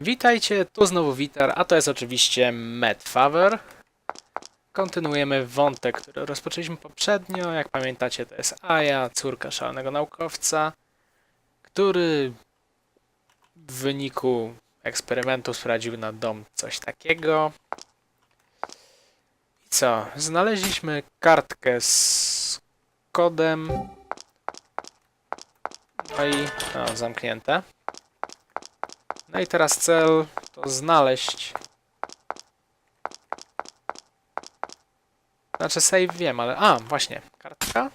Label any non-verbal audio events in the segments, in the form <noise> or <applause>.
Witajcie, tu znowu Witar, a to jest oczywiście Medfaver. Kontynuujemy wątek, który rozpoczęliśmy poprzednio. Jak pamiętacie, to jest Aya, córka szalonego naukowca, który w wyniku eksperymentu sprawdził na dom coś takiego. I co? Znaleźliśmy kartkę z kodem. No i zamknięte. No i teraz cel to znaleźć. Znaczy save wiem, ale... A, właśnie, kartka.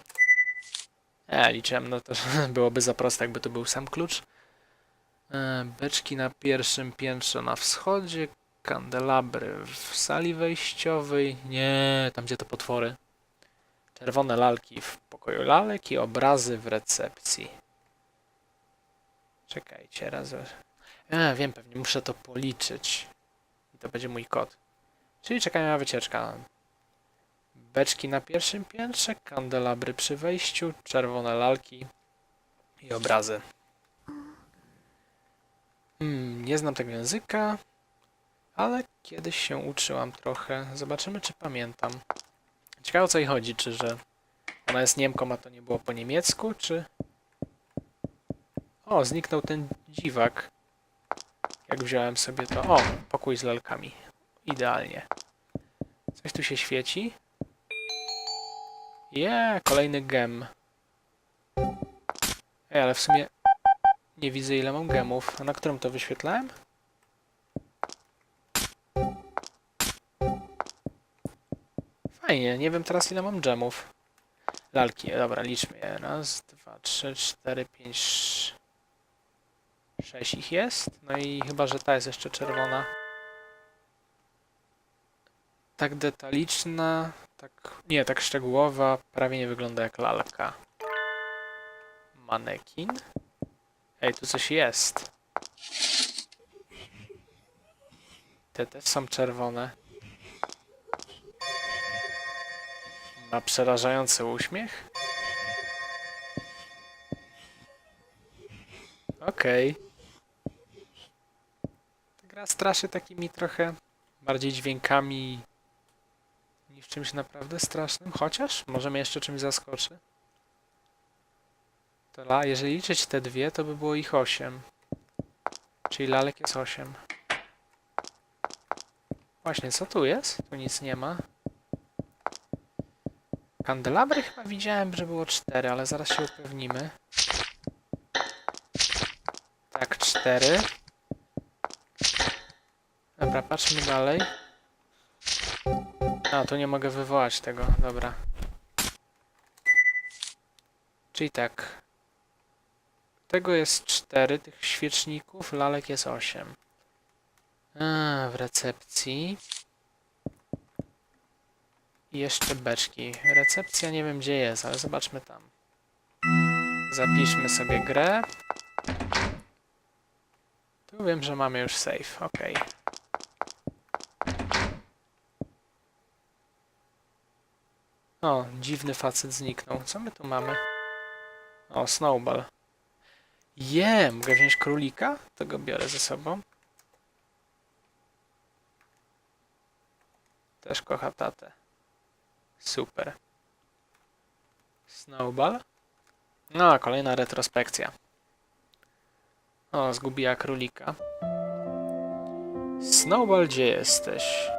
E, liczyłem, no to <laughs> byłoby za proste, jakby to był sam klucz. E, beczki na pierwszym piętrze na wschodzie, kandelabry w sali wejściowej. Nie, tam gdzie to potwory. Czerwone lalki w pokoju lalek i obrazy w recepcji. Czekajcie, raz... A, wiem, pewnie muszę to policzyć. I to będzie mój kod. Czyli czekamy na wycieczka. Beczki na pierwszym piętrze, kandelabry przy wejściu, czerwone lalki i obrazy. Hmm, nie znam tego języka, ale kiedyś się uczyłam trochę. Zobaczymy, czy pamiętam. Ciekawe o co jej chodzi, czy że ona jest Niemką, a to nie było po niemiecku, czy... O, zniknął ten dziwak. Jak wziąłem sobie to... O, pokój z lalkami. Idealnie. Coś tu się świeci. Je, kolejny gem. Ej, ale w sumie nie widzę ile mam gemów. A na którym to wyświetlałem? Fajnie, nie wiem teraz ile mam gemów. Lalki, dobra, liczmy je. Raz, dwa, trzy, cztery, pięć, sześć ich jest. No i chyba, że ta jest jeszcze czerwona. Tak detaliczna, tak, nie, tak szczegółowa, prawie nie wygląda jak lalka. Manekin. Ej, tu coś jest. Te też są czerwone. Ma przerażający uśmiech. Okej. Ta gra straszy takimi trochę bardziej dźwiękami niż czymś naprawdę strasznym, chociaż może mnie jeszcze czymś zaskoczy. To la, jeżeli liczyć te dwie, to by było ich osiem. Czyli lalek jest osiem. Właśnie, co tu jest? Tu nic nie ma. Kandelabry chyba widziałem, że było cztery, ale zaraz się upewnimy. Tak, cztery. Dobra, patrzmy dalej. A, tu nie mogę wywołać tego, dobra. Czyli tak. Tego jest cztery, tych świeczników, lalek jest osiem. A, w recepcji. I jeszcze beczki. Recepcja nie wiem gdzie jest, ale zobaczmy tam. Zapiszmy sobie grę. Tu wiem, że mamy już save, ok. O, dziwny facet zniknął. Co my tu mamy? O, snowball. Je, mogę wziąć królika? To go biorę ze sobą. Też kocha tatę. Super. Snowball. No, kolejna retrospekcja. O, zgubiła królika. Snowball, gdzie jesteś?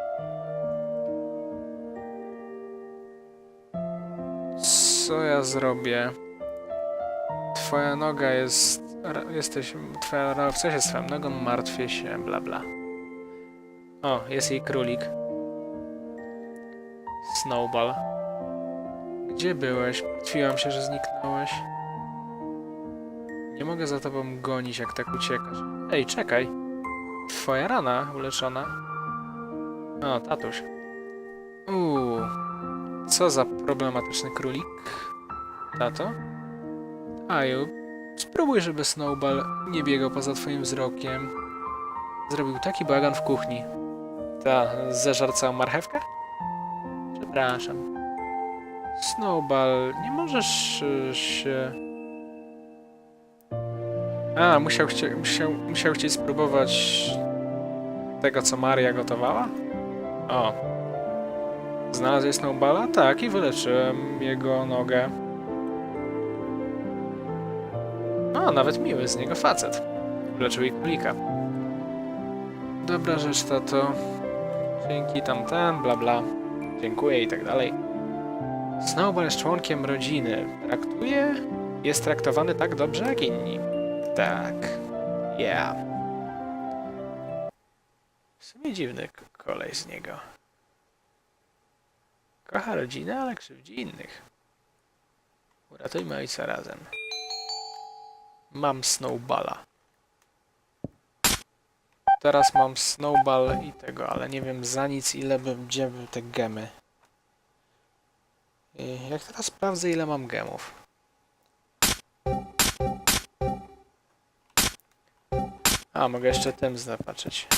Co ja zrobię? Twoja noga jest... Jesteś... Twoja noga... Co się z twoją nogą? Martwię się, bla bla. O, jest jej królik. Snowball. Gdzie byłeś? Martwiłam się, że zniknąłeś. Nie mogę za tobą gonić, jak tak uciekasz. Ej, czekaj. Twoja rana uleczona. O, tatuś. Uuu. Co za problematyczny królik. Tato? Aju, spróbuj, żeby Snowball nie biegał poza twoim wzrokiem. Zrobił taki bagan w kuchni. Ta, zeżar całą marchewkę? Przepraszam. Snowball, nie możesz y, się... A, musiał, chcie, musiał, musiał chcieć spróbować tego, co Maria gotowała? O. Znalazłeś Snowballa? Tak, i wyleczyłem jego nogę. No, nawet miły z niego facet. Wyleczył jej królika. Dobra rzecz, tato. Dzięki tamten, bla bla. Dziękuję i tak dalej. Snowball jest członkiem rodziny. Traktuje? Jest traktowany tak dobrze jak inni. Tak. Yeah. W sumie dziwny kolej z niego. Kocha rodzinę, ale krzywdzi innych. Uratujmy ojca razem. Mam Snowballa. Teraz mam Snowball i tego, ale nie wiem za nic ile bym, gdzie te gemy. I Jak teraz sprawdzę ile mam gemów. A, mogę jeszcze tym zobaczyć.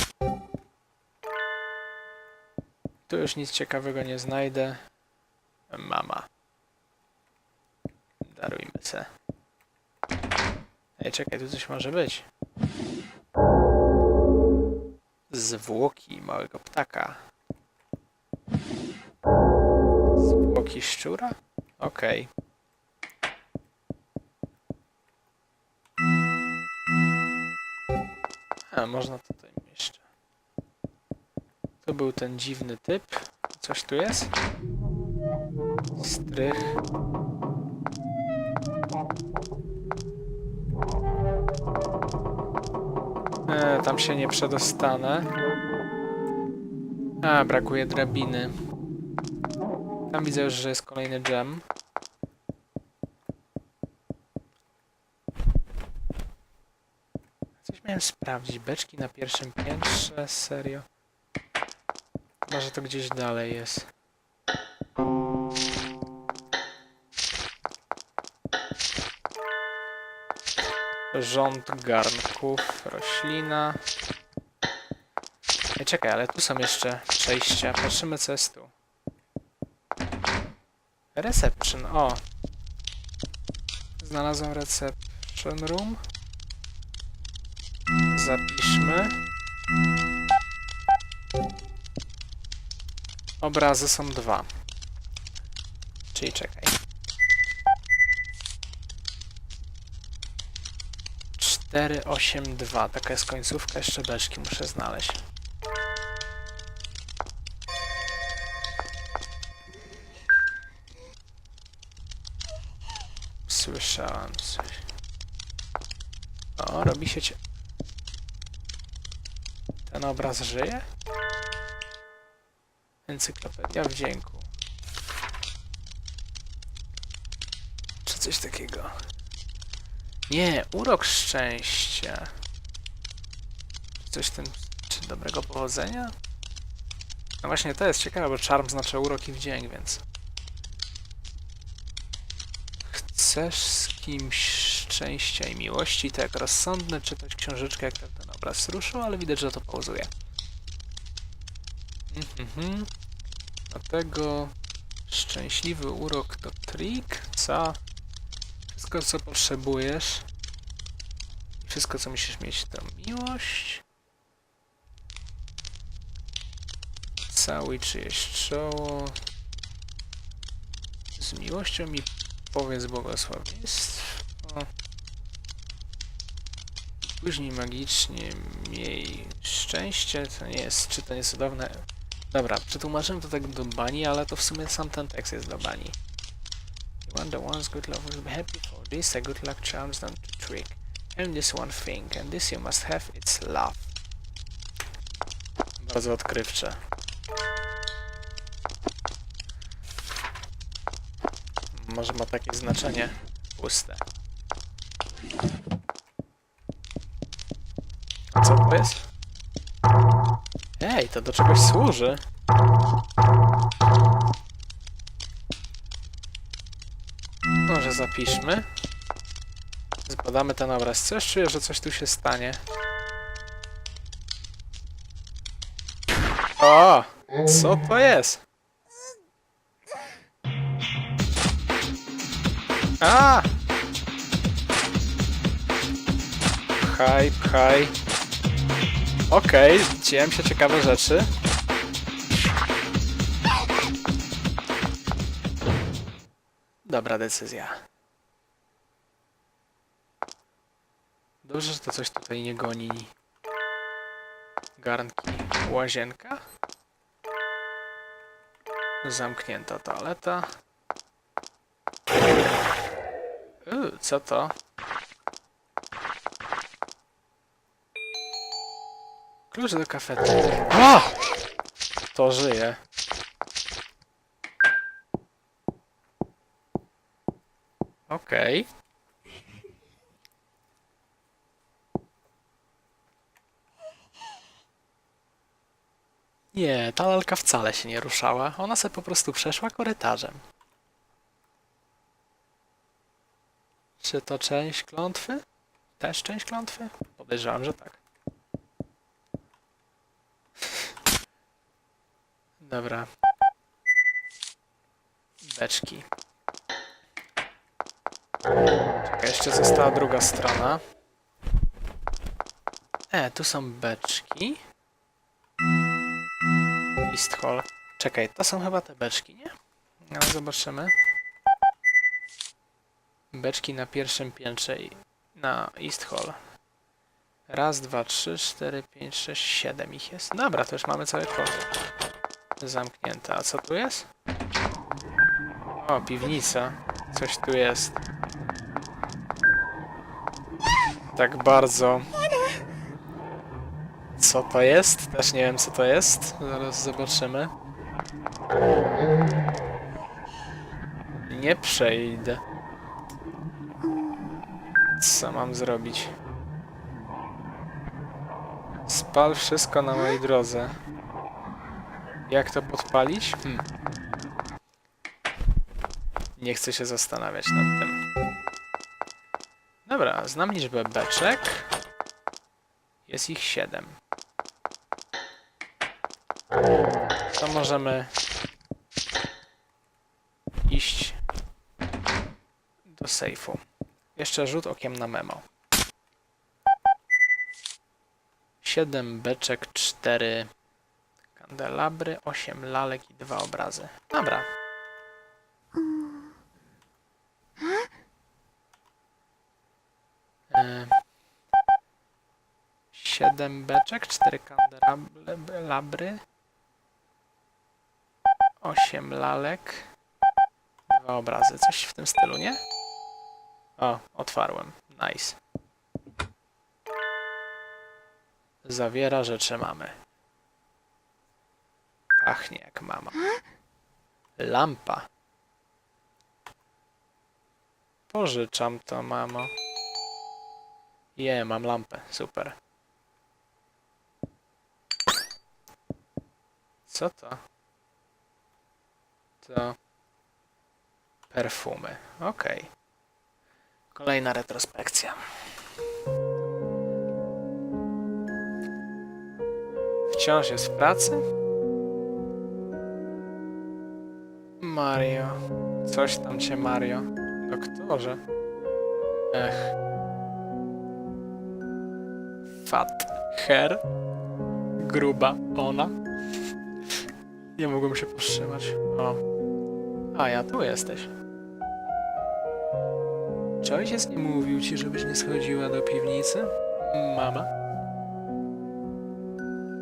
Tu już nic ciekawego nie znajdę. Mama. Darujmy se. Ej, czekaj, tu coś może być. Zwłoki małego ptaka. Zwłoki szczura? Okej. A, można tutaj. To był ten dziwny typ. Coś tu jest? Strych. E, tam się nie przedostanę. A, brakuje drabiny. Tam widzę już, że jest kolejny gem. Coś miałem sprawdzić. Beczki na pierwszym piętrze? Serio? Może to gdzieś dalej jest. Rząd garnków, roślina. Ej, czekaj, ale tu są jeszcze przejścia. Patrzymy, co jest tu. Reception, o. Znalazłem reception room. Zapiszmy. Obrazy są dwa. Czyli czekaj. Cztery, osiem, dwa. Taka jest końcówka. Jeszcze beczki muszę znaleźć. Słyszałem coś. O, robi się. Ten obraz żyje? Encyklopedia wdzięku. Czy coś takiego? Nie, urok szczęścia. Czy coś tym... Czy dobrego powodzenia? No właśnie, to jest ciekawe, bo charm znaczy urok i wdzięk, więc... Chcesz z kimś szczęścia i miłości, tak rozsądne, czytać książeczkę, jak ten obraz ruszył, ale widać, że to pauzuje. Mhm. Dlatego szczęśliwy urok to trik, co? Wszystko, co potrzebujesz. Wszystko, co musisz mieć, to miłość. Cały czyjeś czoło. Z miłością mi powiedz błogosławieństwo. Później magicznie miej szczęście. To nie jest, czy to nie cudowne? Dobra, przetłumaczyłem to tak do bani, ale to w sumie sam ten tekst jest do bani. You want the one's good love will be happy for this, a good luck charms them to trick. And this one thing, and this you must have, it's love. Bardzo odkrywcze. Może ma takie znaczenie puste. A co to jest? Ej, to do czegoś służy. Może zapiszmy. Zbadamy ten obraz. Coś czuję, że coś tu się stanie. O! Co to jest? A! Pchaj, pchaj. Okej, dzieją się ciekawe rzeczy. Dobra decyzja. Dobrze, że to coś tutaj nie goni. Garnki. Łazienka. Zamknięta toaleta. Yy, co to? Klucz do kafeterii. O! To żyje. Okej. Nie, ta lalka wcale się nie ruszała. Ona sobie po prostu przeszła korytarzem. Czy to część klątwy? Też część klątwy? Podejrzewam, że tak. Dobra. Beczki. Czekaj, jeszcze została druga strona. E, tu są beczki. East Hall. Czekaj, to są chyba te beczki, nie? No, zobaczymy. Beczki na pierwszym piętrze i na East Hall. Raz, dwa, trzy, cztery, pięć, sześć, siedem ich jest. Dobra, to już mamy cały kod. Zamknięte. A co tu jest? O, piwnica. Coś tu jest. Tak bardzo. Co to jest? Też nie wiem, co to jest. Zaraz zobaczymy. Nie przejdę. Co mam zrobić? Spal wszystko na mojej drodze. Jak to podpalić? Hmm. Nie chcę się zastanawiać nad tym. Dobra, znam liczbę beczek. Jest ich 7. To możemy iść do sejfu. Jeszcze rzut okiem na memo. 7 beczek, 4 kandelabry, 8 lalek i 2 obrazy. Dobra. E, 7 beczek, 4 kandelabry, 8 lalek, 2 obrazy. Coś w tym stylu, nie? O, otwarłem. Nice. Zawiera rzeczy mamy. Pachnie jak mama. Lampa. Pożyczam to, mamo. Je, mam lampę. Super. Co to? To... Perfumy. Okej. Kolejna retrospekcja. Wciąż jest w pracy? Mario. Coś tam cię, Mario. Doktorze. Ech. Fat hair. Gruba ona. Nie mogłem się powstrzymać. O. A, ja tu jesteś. Czy ojciec nie mówił ci, żebyś nie schodziła do piwnicy? Mama?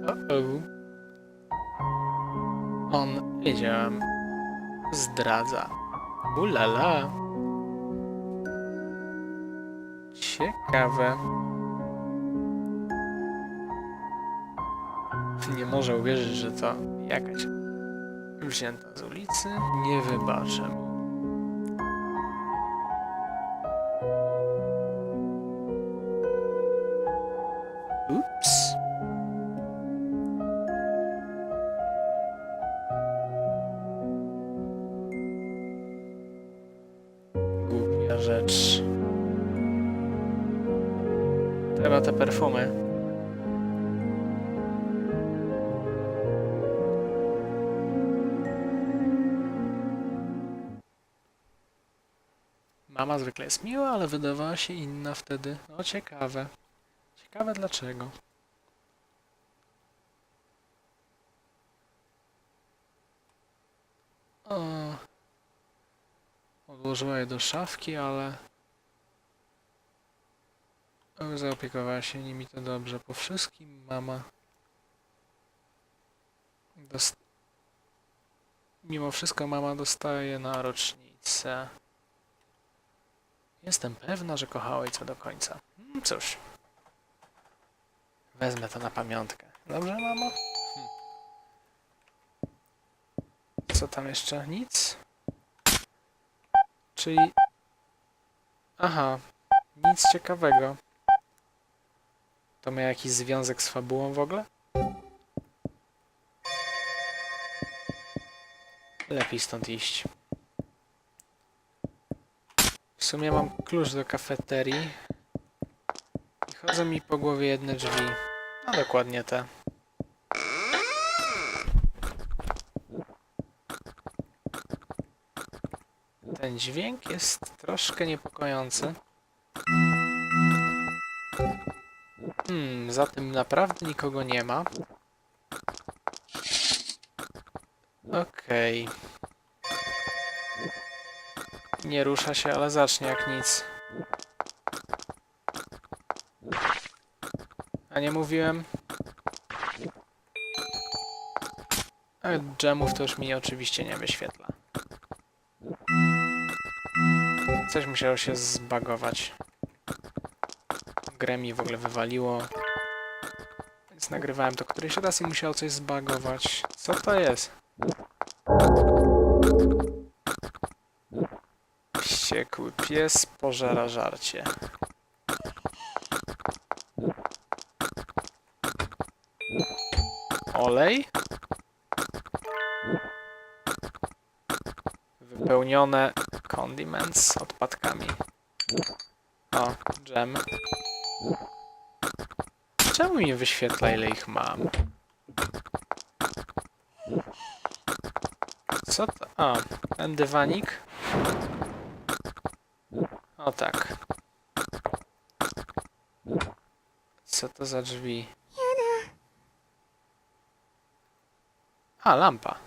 O-o. On, wiedziałem, zdradza. Ulala. Ciekawe. Nie może uwierzyć, że to jakaś wzięta z ulicy. Nie wybaczę Mama zwykle jest miła, ale wydawała się inna wtedy. No ciekawe. Ciekawe dlaczego. O. Odłożyła je do szafki, ale... Zaopiekowała się nimi to dobrze. Po wszystkim mama... Dost... Mimo wszystko mama dostaje na rocznicę. Jestem pewna, że kochała ojca do końca. Mm, Cóż. Wezmę to na pamiątkę. Dobrze, mamo? Hm. Co tam jeszcze? Nic? Czyli... Aha. Nic ciekawego. To ma jakiś związek z fabułą w ogóle? Lepiej stąd iść. W sumie mam klucz do kafeterii. I chodzą mi po głowie jedne drzwi. A dokładnie te. Ten dźwięk jest troszkę niepokojący. Hmm, za tym naprawdę nikogo nie ma. Okej. Nie rusza się, ale zacznie jak nic. A nie mówiłem? A dżemów to już mi oczywiście nie wyświetla. Coś musiało się zbagować. Grę mi w ogóle wywaliło. Więc nagrywałem to któryś raz i musiało coś zbagować. Co to jest? Wściekły pies pożera żarcie. Olej? Wypełnione condiments odpadkami. O, dżem. Czemu mi wyświetla ile ich mam? Co to? O, ten dywanik. O tak. Co to za drzwi? A, lampa.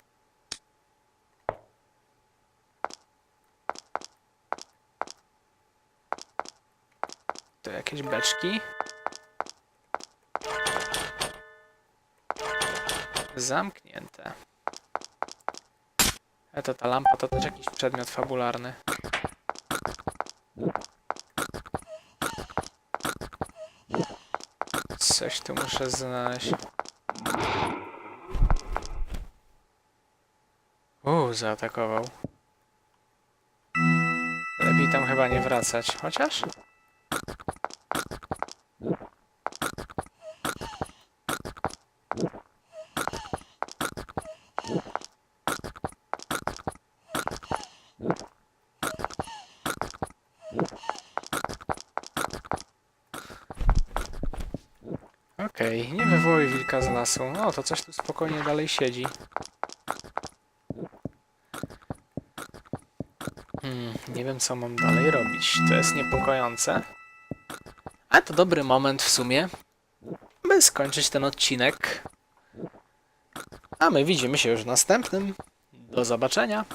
Tu jakieś beczki. Zamknięte. A to ta lampa to też jakiś przedmiot fabularny. Coś tu muszę znaleźć. Uuu, zaatakował. Lepiej tam chyba nie wracać, chociaż? Okej, nie wywołuj wilka z lasu. O, to coś tu spokojnie dalej siedzi. Hmm, nie wiem co mam dalej robić. To jest niepokojące. Ale to dobry moment w sumie, by skończyć ten odcinek. A my widzimy się już w następnym. Do zobaczenia.